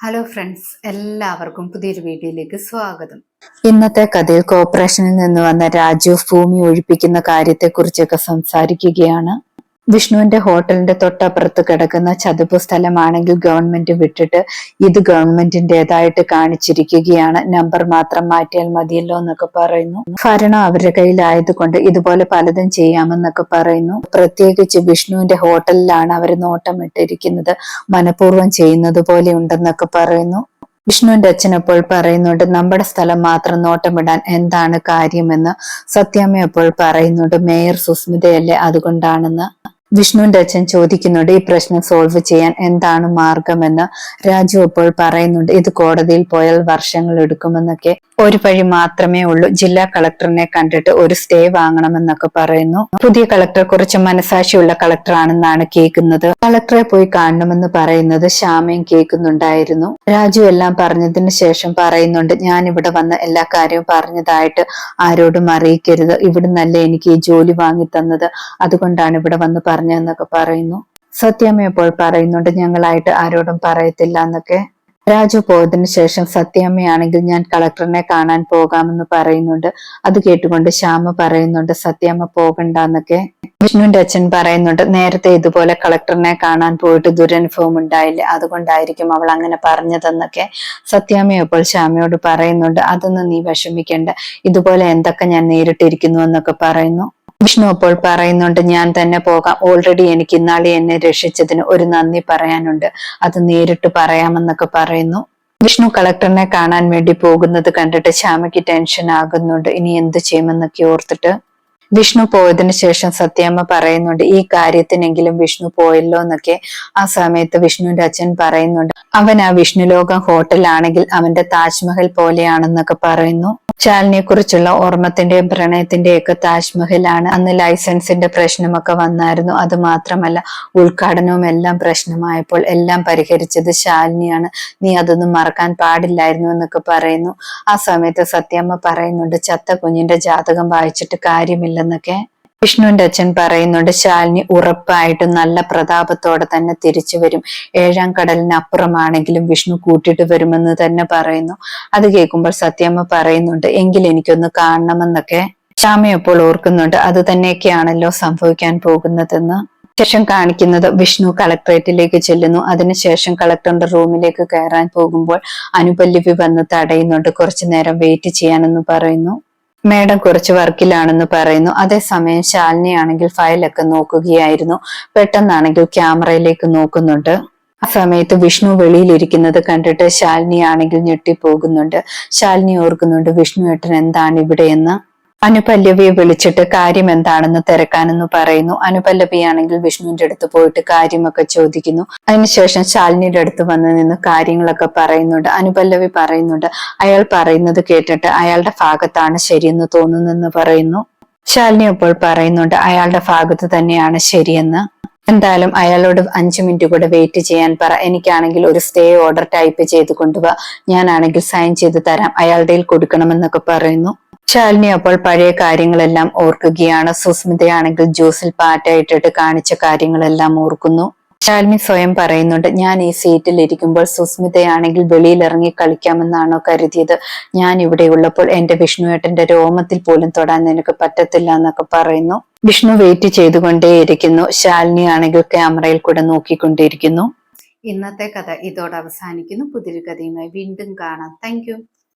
Hello friends എല്ലാവർക്കും പുതിയൊരു വീഡിയോയിലേക്ക് സ്വാഗതം. ഇന്നത്തെ കഥയിൽ കോർപ്പറേഷനിൽ നിന്ന് വന്ന രാജു ഭൂമി ഒഴിപ്പിക്കുന്ന കാര്യത്തെക്കുറിച്ചൊക്കെ സംസാരിക്കുകയാണ്. വിഷ്ണുവിന്റെ ഹോട്ടലിന്റെ തൊട്ടപ്പുറത്ത് കിടക്കുന്ന ചതുപ്പ് സ്ഥലമാണെങ്കിൽ ഗവൺമെന്റ് വിട്ടിട്ട് ഇത് ഗവൺമെന്റിന്റേതായിട്ട് കാണിച്ചിരിക്കുകയാണ്. നമ്പർ മാത്രം മാറ്റിയാൽ മതിയല്ലോ എന്നൊക്കെ പറയുന്നു. ഭരണം അവരുടെ കയ്യിലായതുകൊണ്ട് ഇതുപോലെ പലതും ചെയ്യാമെന്നൊക്കെ പറയുന്നു. പ്രത്യേകിച്ച് വിഷ്ണുവിന്റെ ഹോട്ടലിലാണ് അവർ നോട്ടമിട്ടിരിക്കുന്നത് മനഃപൂർവം ചെയ്യുന്നത് പോലെ ഉണ്ടെന്നൊക്കെ പറയുന്നു. വിഷ്ണുവിന്റെ അച്ഛൻ അപ്പോൾ പറയുന്നുണ്ട് നമ്മുടെ സ്ഥലം മാത്രം നോട്ടമിടാൻ എന്താണ് കാര്യമെന്ന്? സത്യാമ്മ അപ്പോൾ പറയുന്നുണ്ട് മേയർ സുസ്മിതയല്ലേ അതുകൊണ്ടാണെന്ന്. വിഷ്ണുവിന്റെ അച്ഛൻ ചോദിക്കുന്നുണ്ട് ഈ പ്രശ്നം സോൾവ് ചെയ്യാൻ എന്താണ് മാർഗമെന്ന്? രാജു അപ്പോൾ പറയുന്നുണ്ട് ഇത് കോടതിയിൽ പോയാൽ വർഷങ്ങൾ എടുക്കുമെന്നൊക്കെ. ഒരു വഴി മാത്രമേ ഉള്ളൂ. ജില്ലാ കളക്ടറിനെ കണ്ടിട്ട് ഒരു സ്റ്റേ വാങ്ങണമെന്നൊക്കെ പറയുന്നു. പുതിയ കളക്ടർ കുറച്ച് മനസാക്ഷിയുള്ള കളക്ടർ ആണെന്നാണ് കേൾക്കുന്നത്. കളക്ടറെ പോയി കാണണമെന്ന് പറയുന്നത് ശ്യാമയും കേൾക്കുന്നുണ്ടായിരുന്നു. രാജു എല്ലാം പറഞ്ഞതിന് ശേഷം പറയുന്നുണ്ട് ഞാൻ ഇവിടെ വന്ന എല്ലാ കാര്യവും പറഞ്ഞതായിട്ട് ആരോടും അറിയിക്കരുത്. ഇവിടുന്നല്ലേ എനിക്ക് ഈ ജോലി വാങ്ങി തന്നത് അതുകൊണ്ടാണ് ഇവിടെ വന്ന് പറഞ്ഞതെന്നൊക്കെ പറയുന്നു. സത്യാമ്മ ഇപ്പോൾ പറയുന്നുണ്ട് ഞങ്ങളായിട്ട് ആരോടും പറയത്തില്ല എന്നൊക്കെ. രാജു പോയതിനു ശേഷം സത്യാമ്മയാണെങ്കിൽ ഞാൻ കളക്ടറിനെ കാണാൻ പോകാമെന്ന് പറയുന്നുണ്ട്. അത് കേട്ടുകൊണ്ട് ശ്യാമ പറയുന്നുണ്ട് സത്യാമ്മ പോകണ്ടെന്നൊക്കെ വിഷ്ണുവിന്റെ അച്ഛൻ പറയുന്നുണ്ട് നേരത്തെ ഇതുപോലെ കളക്ടറിനെ കാണാൻ പോയിട്ട് ദുരനുഭവം ഉണ്ടായില്ല? അതുകൊണ്ടായിരിക്കും അവൾ അങ്ങനെ പറഞ്ഞതെന്നൊക്കെ. സത്യാമ്മ ഇപ്പോൾ ശ്യാമയോട് പറയുന്നുണ്ട് അതൊന്നും നീ വിഷമിക്കേണ്ട. ഇതുപോലെ എന്തൊക്കെ ഞാൻ നേരിട്ടിരിക്കുന്നു എന്നൊക്കെ പറയുന്നു. വിഷ്ണു അപ്പോൾ പറയുന്നുണ്ട് ഞാൻ തന്നെ പോകാം. ഓൾറെഡി എനിക്ക് ഇന്നാളെ എന്നെ രക്ഷിച്ചതിന് ഒരു നന്ദി പറയാനുണ്ട്. അത് നേരിട്ട് പറയാമെന്നൊക്കെ പറയുന്നു. വിഷ്ണു കളക്ടറിനെ കാണാൻ വേണ്ടി പോകുന്നത് കണ്ടിട്ട് ശ്യാമയ്ക്ക് ടെൻഷൻ ആകുന്നുണ്ട്. ഇനി എന്ത് ചെയ്യുമെന്നൊക്കെ ഓർത്തിട്ട് വിഷ്ണു പോയതിനു ശേഷം സത്യാമ്മ പറയുന്നുണ്ട് ഈ കാര്യത്തിനെങ്കിലും വിഷ്ണു പോയല്ലോ എന്നൊക്കെ. ആ സമയത്ത് വിഷ്ണുവിന്റെ അച്ഛൻ പറയുന്നുണ്ട് അവൻ ആ വിഷ്ണുലോകം ഹോട്ടലാണെങ്കിൽ അവന്റെ താജ്മഹൽ പോലെയാണെന്നൊക്കെ പറയുന്നു. ശാലിനിയെ കുറിച്ചുള്ള ഓർമ്മത്തിന്റെയും പ്രണയത്തിന്റെയും ഒക്കെ താജ്മഹലാണ്. അന്ന് ലൈസൻസിന്റെ പ്രശ്നമൊക്കെ വന്നായിരുന്നു. അത് മാത്രമല്ല ഉദ്ഘാടനവും എല്ലാം പ്രശ്നമായപ്പോൾ എല്ലാം പരിഹരിച്ചത് ശാലിനിയാണ്. നീ അതൊന്നും മറക്കാൻ പാടില്ലായിരുന്നു എന്നൊക്കെ പറയുന്നു. ആ സമയത്ത് സത്യമ്മ പറയുന്നുണ്ട് ചത്ത കുഞ്ഞിന്റെ ജാതകം വായിച്ചിട്ട് കാര്യമില്ലെന്നൊക്കെ. വിഷ്ണുവിന്റെ അച്ഛൻ പറയുന്നുണ്ട് ശാലിനി ഉറപ്പായിട്ടും നല്ല പ്രതാപത്തോടെ തന്നെ തിരിച്ചു വരും. ഏഴാം കടലിനപ്പുറമാണെങ്കിലും വിഷ്ണു കൂട്ടിട്ട് വരുമെന്ന് തന്നെ പറയുന്നു. അത് കേൾക്കുമ്പോൾ സത്യമ്മ പറയുന്നുണ്ട് എങ്കിൽ എനിക്കൊന്ന് കാണണമെന്നൊക്കെ. ശ്യാമയപ്പോൾ ഓർക്കുന്നുണ്ട് അത് തന്നെയൊക്കെയാണല്ലോ സംഭവിക്കാൻ പോകുന്നതെന്ന്. ശേഷം കാണിക്കുന്നത് വിഷ്ണു കളക്ടറേറ്റിലേക്ക് ചെല്ലുന്നു. അതിനുശേഷം കളക്ടറിന്റെ റൂമിലേക്ക് കയറാൻ പോകുമ്പോൾ അനുപല്ലവി വന്ന് തടയുന്നുണ്ട് കുറച്ചു നേരം വെയിറ്റ് ചെയ്യാനെന്ന് പറയുന്നു. മേഡം കുറച്ച് വർക്കിലാണെന്ന് പറയുന്നു. അതേസമയം ശാലിനി ആണെങ്കിൽ ഫയലൊക്കെ നോക്കുകയായിരുന്നു. പെട്ടെന്നാണെങ്കിൽ ക്യാമറയിലേക്ക് നോക്കുന്നുണ്ട്. ആ സമയത്ത് വിഷ്ണു വെളിയിലിരിക്കുന്നത് കണ്ടിട്ട് ശാലിനി ആണെങ്കിൽ ഞെട്ടിപ്പോകുന്നുണ്ട്. ശാലിനി ഓർക്കുന്നുണ്ട് വിഷ്ണു ഏട്ടൻ എന്താണ് ഇവിടെയെന്ന് അനുപല്ലവിയെ വിളിച്ചിട്ട് കാര്യം എന്താണെന്ന് തിരക്കാനെന്ന് പറയുന്നു. അനുപല്ലവിയാണെങ്കിൽ വിഷ്ണുവിന്റെ അടുത്ത് പോയിട്ട് കാര്യമൊക്കെ ചോദിക്കുന്നു. അതിനുശേഷം ശാലിനിയുടെ അടുത്ത് വന്ന് നിന്ന് കാര്യങ്ങളൊക്കെ പറയുന്നുണ്ട്. അനുപല്ലവി പറയുന്നുണ്ട്. അയാൾ പറയുന്നത് കേട്ടിട്ട് അയാളുടെ ഭാഗത്താണ് ശരിയെന്ന് തോന്നുന്നെന്ന് പറയുന്നു. ശാലിനി അപ്പോൾ പറയുന്നുണ്ട് അയാളുടെ ഭാഗത്ത് തന്നെയാണ് ശരിയെന്ന്. എന്തായാലും അയാളോട് അഞ്ചു മിനിറ്റ് കൂടെ വെയിറ്റ് ചെയ്യാൻ പറ. എനിക്കാണെങ്കിൽ ഒരു സ്റ്റേ ഓർഡർ ടൈപ്പ് ചെയ്ത് കൊണ്ടുപോവാ ഞാനാണെങ്കിൽ സൈൻ ചെയ്ത് തരാം. അയാളുടെ കൊടുക്കണമെന്നൊക്കെ പറയുന്നു. ശാലിനി അപ്പോൾ പഴയ കാര്യങ്ങളെല്ലാം ഓർക്കുകയാണ്. സുസ്മിതയാണെങ്കിൽ ജ്യൂസിൽ പാറ്റായിട്ടിട്ട് കാണിച്ച കാര്യങ്ങളെല്ലാം ഓർക്കുന്നു. ശാലിനി സ്വയം പറയുന്നുണ്ട് ഞാൻ ഈ സീറ്റിൽ ഇരിക്കുമ്പോൾ സുസ്മിതയാണെങ്കിൽ വെളിയിൽ ഇറങ്ങി കളിക്കാമെന്നാണോ കരുതിയത്. ഞാൻ ഇവിടെ ഉള്ളപ്പോൾ എന്റെ വിഷ്ണുവേട്ടന്റെ രോമത്തിൽ പോലും തൊടാൻ നിനക്ക് പറ്റത്തില്ല എന്നൊക്കെ പറയുന്നു. വിഷ്ണു വെയിറ്റ് ചെയ്തുകൊണ്ടേയിരിക്കുന്നു. ശാലിനി ആണെങ്കിൽ ക്യാമറയിൽ കൂടെ നോക്കിക്കൊണ്ടിരിക്കുന്നു. ഇന്നത്തെ കഥ ഇതോടെ അവസാനിക്കുന്നു. പുതിയൊരു കഥയുമായി വീണ്ടും കാണാം. താങ്ക്